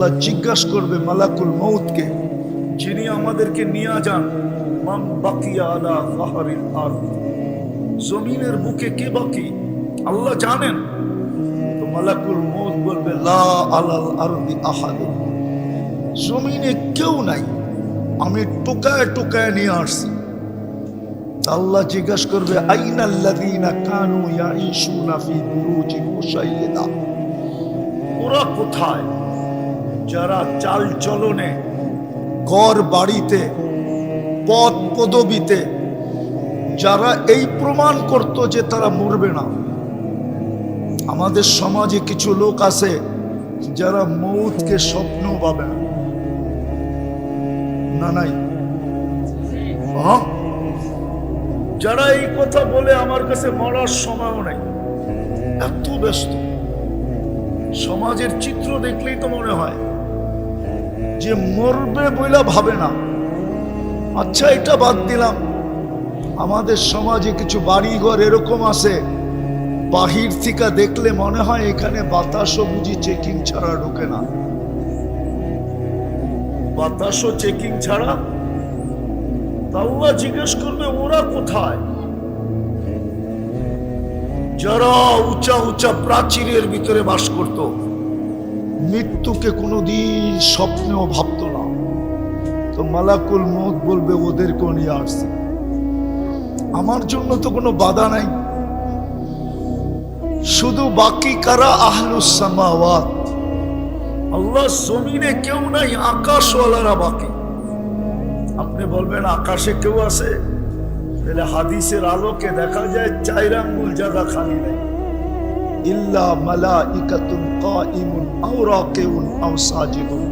আল্লাহ জিজ্ঞাসা করবে মালাকুল মৌতকে যিনি আমাদেরকে নিয়ে যান, মান বাকিয়া আলা ফাহারিল আরদ। জমিনের বুকে কে বাকি? আল্লাহ জানেন। তো মালাকুল মৌত বলবে, লা আলাল আরদি আহাদুন। জমিনে কেউ নাই। আমি টোকায় টোকায় নিয়ে আসছি। আল্লাহ জিজ্ঞাসা করবে, আইনাল্লাযীনা কানু ইয়াঈশুনা ফি বুরুজিন মুশাইয়্যিদা ওরা কোথায়? যারা চাল চলনে গড় বাড়িতে পদ পদবিতে, যারা এই প্রমাণ করত যে তারা মরবে না। আমাদের সমাজে কিছু লোক আছে যারা মৌতকে স্বপ্ন পাবে না। নাই? যারা এই কথা বলে আমার কাছে মরার সময়ও নাই। এত ব্যস্ত। সমাজের চিত্র দেখলেই তো মনে হয় যে মরবে বইলা ভাবে না। আচ্ছা এটা বাদ দিলাম। আমাদের সমাজে কিছু বাড়িঘর এরকম আছে। বাহির থেকে দেখলে মনে হয় এখানে বাতাসও বুঝি চেকিং ছাড়া ঢোকে না। বাতাসও চেকিং ছাড়া? তাল্লা জিজ্ঞেস করবে, ওরা কোথায়? যারা উঁচা উঁচা প্রাচীরের ভিতরে বাস করত। মৃত্যুকে কোনোদিন স্বপ্নেও ভাবতো না। তো মালাকুল মত বলবে, ওদেরকেও নিয়ে আসছে। আমার জন্য তো কোনো বাধা নাই। শুধু বাকি কারা? আহলুসামাওয়াত আল্লাহ জমিনে কেউ নাই, আকাশওয়ালারা বাকি। আপনি বলবেন, আকাশে কেউ আছে? তাহলে হাদিসের আলোকে দেখা যায় চার আঙ্গুল জায়গা খালি নেই। ইল্লা মালা ইকাতুন কাইমুন আও রাকিউন আও সাজিদুন।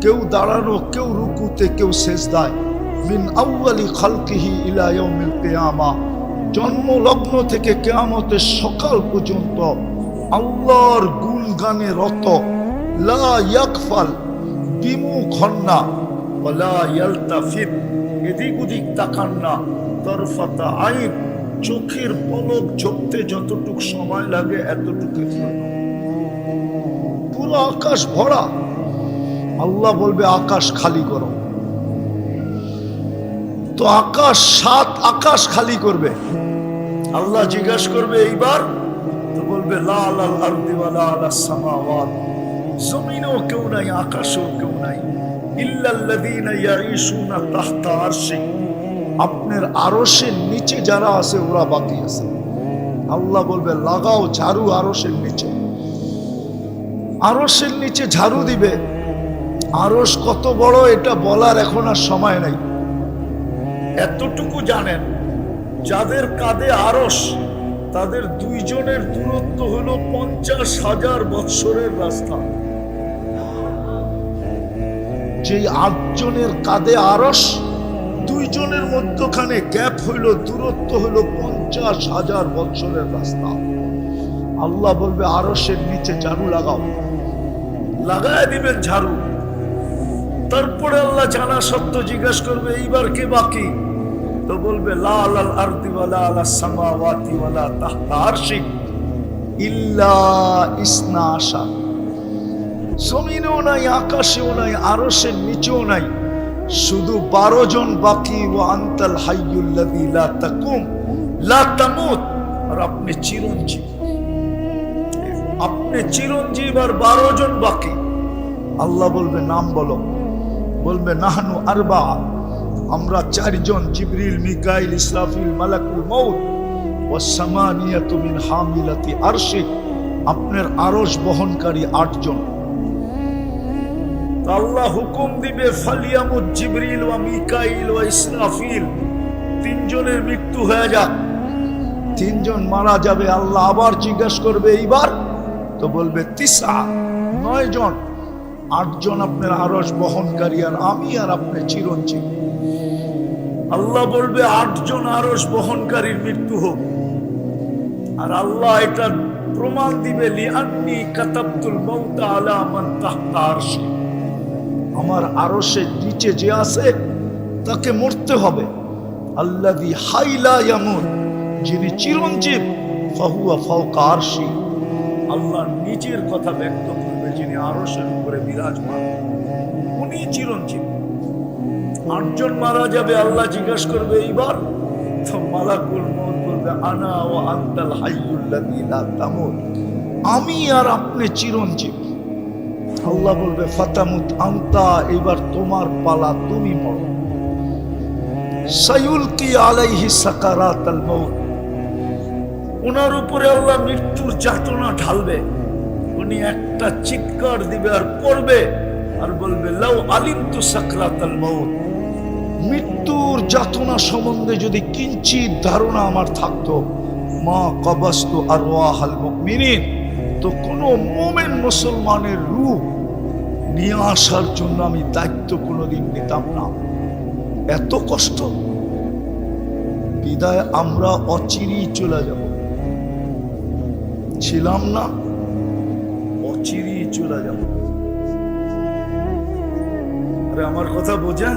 কেউ দাঁড়ানো, কেউ রুকুতে, কেউ সেজদায়। মিন আউয়ালি খালকিহি ইলা ইয়াউমিল কিয়ামা। জন্ম লগ্ন থেকে কেয়ামতের সকাল পর্যন্ত আল্লাহর গুণ গানে রত। লা ইয়াকফাল বিমুখ হন না ওলা ইয়ালতাফিত। এদিক ওদিক তাকান না। তরফাতা আইন। চোখের পলক ঝরতে যতটুক সময় লাগে এতটুকু পুরো আকাশ ভরা। আল্লাহ বলবে, আকাশ খালি করো। তো আকাশ সাত আকাশ খালি করবে। আল্লাহ জিজ্ঞাসা করবে, এইবার? তো বলবে, লাল আল আরদিওয়ালা আলা সামাওয়াত। জমিনেও কেউ নাই, আকাশেও কেউ নাই। ইল্লাল্লাযীনা ইয়াঈশুনা তাহতা আরশি। আপনার আরশের নিচে যারা আছে, ওরা বাকি আছে। আল্লাহ বলবে, লাগাও ঝাড়ু আরশের নিচে। আরশের নিচে ঝাড়ু দিবে। আরশ কত বড়, এটা বলার এখন আর সময় নাই। এতটুকু জানেন, যাদের কাঁধে আরস তাদের দুইজনের দূরত্ব হলো পঞ্চাশ হাজার বৎসরের রাস্তা। যেই আটজনের কাঁধে আরস দুইজনের মধ্যখানে গ্যাপ হইল, দূরত্ব হইল পঞ্চাশ হাজার বছরের রাস্তা। আল্লাহ বলবে আরসের নিচে ঝাড়ু লাগাও। লাগায় দিবেন ঝাড়ু। তারপরে আল্লাহ জানা সত্য জিজ্ঞেস করবে, এইবার কে বাকি? তো বলবে, লাল আল আলা সামাওয়াতিওয়ালা তাহতা আরশিক ইল্লা ইসনা আশা। জমিনেও নাই, আকাশেও নাই, আরশের নিচেও নাই। শুধু বারো জন বাকি, ও আন্তাল হাইয়ুল্লাযী লা তাকুম, লা তামুত। আর আপনি চিরঞ্জীব। আপনি চিরঞ্জীব আর বারো জন বাকি। আল্লাহ বলবে, নাম বলো। বলবে, নাহানু আরবা। আমরা চারজন, জিবরিল, মিকাইল, ইসরাফিল, মালাকুল মৌত ও সামানিয়াতু মিন হামিলাতি আরশিক আপনার আরশ বহনকারী আটজন। আল্লাহ হুকুম দিবে মিকাইল ইসরাফিল। তিনজনের মৃত্যু হয়ে যাক। তিনজন মারা যাবে, আল্লাহ আবার জিজ্ঞাসা করবে, এইবার? তো বলবে, তিসা, নয় জন। আটজন আপনার আরস বহনকারী আর আমি আর আপনার চিরঞ্জীব। আল্লাহ বলবে আটজন আরস বহনকারীর মৃত্যু হোক। আর আল্লাহ এটা প্রমাণ দিবে লিআন্নি কাতাবতুল মাউতা আলা মান তাহতা আরশি। আমার আরশের নিচে যে আছে, তাকে মরতে হবে। আল্লাযী হাইলা ইয়ামুত, যিনি চিরঞ্জীব, ফাহুয়া ফাওকা আরশি। আল্লাহ নিজের কথা ব্যক্ত করবে, যিনি আরশের উপরে বিরাজমান। উনি চিরঞ্জীব। আটজন মারা যাবে, আল্লাহ জিজ্ঞাসা করবে, এইবার মালাকুল মন বলবে, আনা ও আন্তাল তামুত। আমি আর আপনি চিরঞ্জীব। আল্লাহ বলবে, ফাতামুত আন্তা, এবার তোমার পালা তুমি মরো। সায়ুলকি আলাইহি সাকারাতাল মউত। ওনার উপরে আল্লাহ মৃত্যুর যাতনা ঢালবে। উনি একটা চিৎকার দিবে আর পড়বে আর বলবে, লাউ আলিম তু সাকরাতাল মউত। মৃত্যুর যাতনা সম্বন্ধে যদি কিঞ্চিত ধারণা আমার থাকতো, মা কবাস্তু আর ওয়াহাল মুমিনিন। তো কোনো মোমেন মুসলমানের রূপ নিয়ে আসার জন্য আমি দায়িত্ব কোনোদিন নিতাম না। এত কষ্ট। বিদায় আমরা অচিরেই চলে যাব। ছিলাম না, অচিরেই চলে যাব। আরে আমার কথা বোঝেন?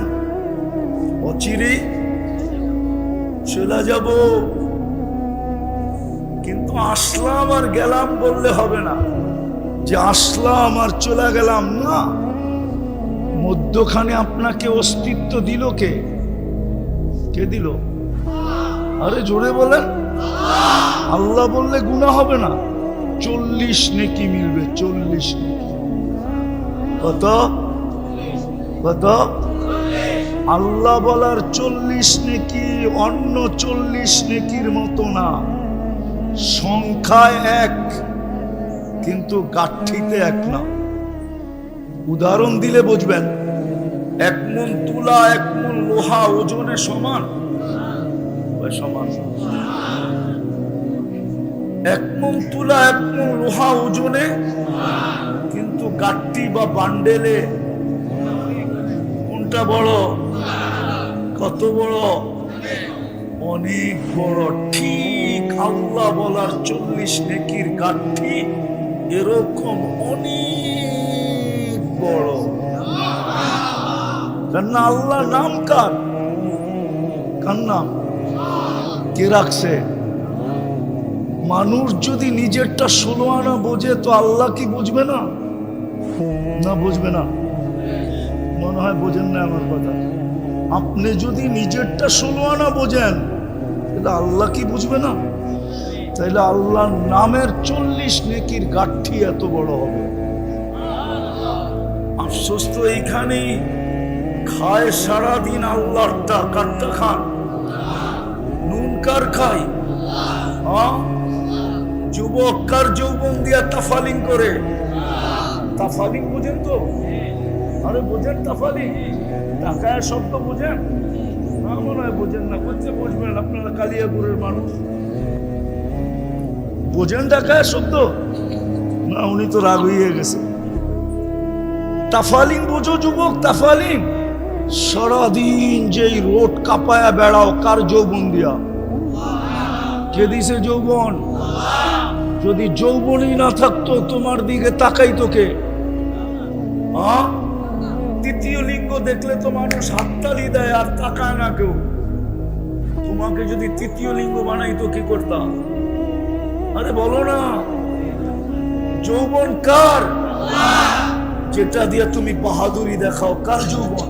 অচিরেই চলে যাব। কিন্তু আসলাম আর গেলাম বললে হবে না। যে আসলাম আর চলে গেলাম না। মধ্যখানে আপনাকে অস্তিত্ব দিল কে? কে দিল? আরে জোরে বলেন। আল্লাহ বললে গুণা হবে না। চল্লিশ নেকি মিলবে, চল্লিশ নেকি। কত? কত? আল্লাহ বলার চল্লিশ নেকি অন্য চল্লিশ নেকির মতো না। সংখ্যায় এক, কিন্তু গাঠিতে এক না। উদাহরণ দিলে বুঝবেন, এক মন তুলা, এক মন লোহা ওজনে সমান? সমান। এক মন তুলা, এক মন লোহা ওজনে, কিন্তু গাঠটি বা বান্ডেলে কোনটা বড়? কত বড়? অনেক বড়। ঠিক আল্লাহ বলার চল্লিশ নেকির গাঠি এরকম অনেক বড়। কেননা আল্লাহ নাম কার? কার নাম কে রাখছে? মানুষ যদি নিজেরটা ষোলো আনা বোঝে, তো আল্লাহ কি বুঝবে না? না বুঝবে না। মনে হয় বোঝেন না আমার কথা। আপনি যদি নিজেরটা ষোলো আনা বোঝেন, তাহলে আল্লাহ কি বুঝবে না? তাইলে আল্লাহর নামের চল্লিশ নেকির গাঠি এত বড় হবে। আফসোস তো এইখানেই। খায় সারাদিন আল্লাহরটা কাটটা খান। নুন কার খায়? যুবক কার যৌবন দিয়া তাফালিং করে? তাফালিং বুঝেন তো? আরে বোঝেন তাফালিং? টাকায় শব্দ বোঝেন? না মনে হয় বোঝেন না। বলছে, বুঝবেন, আপনারা কালিয়াপুরের মানুষ। বোঝেন টাকায় শব্দ? না, উনি তো রাগ হয়ে গেছে। তাফালিং বোঝো যুবক তাফালিং সারাদিন যেই রোড কাপায়া বেড়াও, কার যৌবন দিয়া? কে দিছে যৌবন? যদি যৌবনই না থাকতো, তোমার দিকে তাকাই তোকে তৃতীয় লিঙ্গ দেখলে তো মানুষ হাততালি দেয় আর তাকায় না কেউ। তোমাকে যদি তৃতীয় লিঙ্গ বানাইতো, কি করতাম আরে বলো না। যৌবন কার? যেটা দিয়ে তুমি বাহাদুরি দেখাও, কার যৌবন?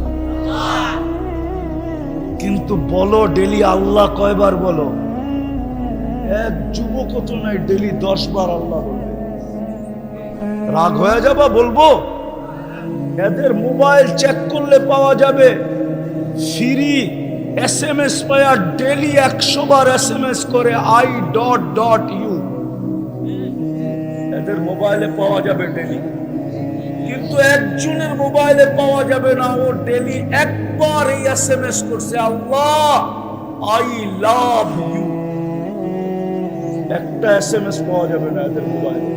কিন্তু বলো, ডেলি আল্লাহ কয়বার বলো? এক যুবক তো নাই, ডেলি দশ বার আল্লাহ রাগ হয়ে যাবা বলব? এদের মোবাইল চেক করলে পাওয়া যাবে। সিরি এস এম এস পায়া ডেলি একশো বার এস এম এস করে আই ডট ডট ইউ মোবাইলে পাওয়া যাবে ডেলি কিন্তু একজনের মোবাইলে পাওয়া যাবে না, ও ডেলি একবার এই এস এম এস করছে, আল্লাহ আই লাভ ইউ একটা এস এম এস পাওয়া যাবে না এদের মোবাইলে।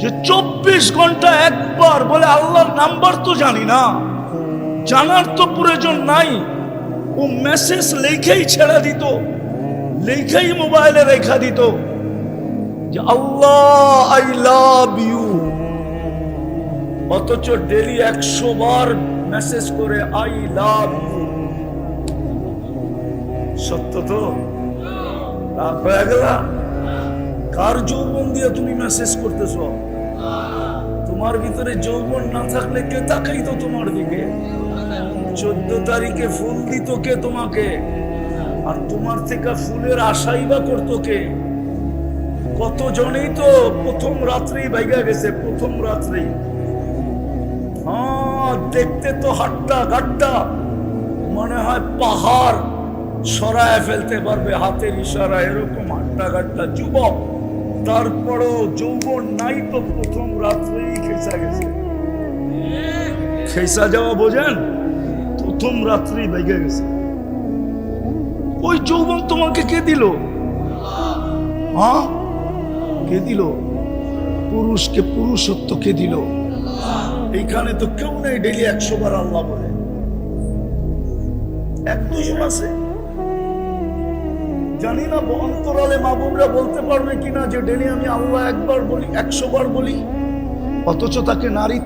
যে চব্বিশ ঘণ্টা একবার বলে, আল্লাহর নাম্বার তো জানি না, জানার তো প্রয়োজন নাই। ও মেসেজ লেখেই ছেড়ে দিত, লেখেই মোবাইলে রেখা দিত। যে আল্লাহ আই লাভ ইউ অথচ ডেলি একশো বার মেসেজ করে আই লাভ ইউ সত্য তো? রাগ হয়ে গেল? কার যৌবন দিয়ে তুমি মেসেজ করতেছো? তোমার ভিতরে যৌবন না থাকলে কে তাকাই তো তোমার দিকে? চোদ্দ তারিখে ফুল দিত কে তোমাকে? আর তোমার থেকে ফুলের আশাই বা করতো কে? কত জনেই তো প্রথম রাত্রেই বাইগা গেছে, প্রথম রাত্রেই। হ্যাঁ দেখতে তো হাট্টা ঘাটটা মনে হয় পাহাড় সরায় ফেলতে পারবে, হাতের ইশারা এরকম হাট্টা ঘাটটা যুবক। তারপরও যৌবন নাই তো, প্রথম রাত্রেই খেসা গেছে। খেসা যাওয়া বোঝেন? প্রথম রাত্রি বেগে গেছে। ওই যৌবন তোমাকে কে দিল? হ্যাঁ? কে দিল পুরুষকে পুরুষত্ব কে দিল এইখানে তো কেউ নেই ডেলি একশো বার আল্লাহ বলে। এক দুজন আছে। জানি না অন্তরালে বলতে পারবে কিনা যে ডেলি আমি আল্লাহ একবার বলি, একশো বার বলি। অথচ তাকে নারী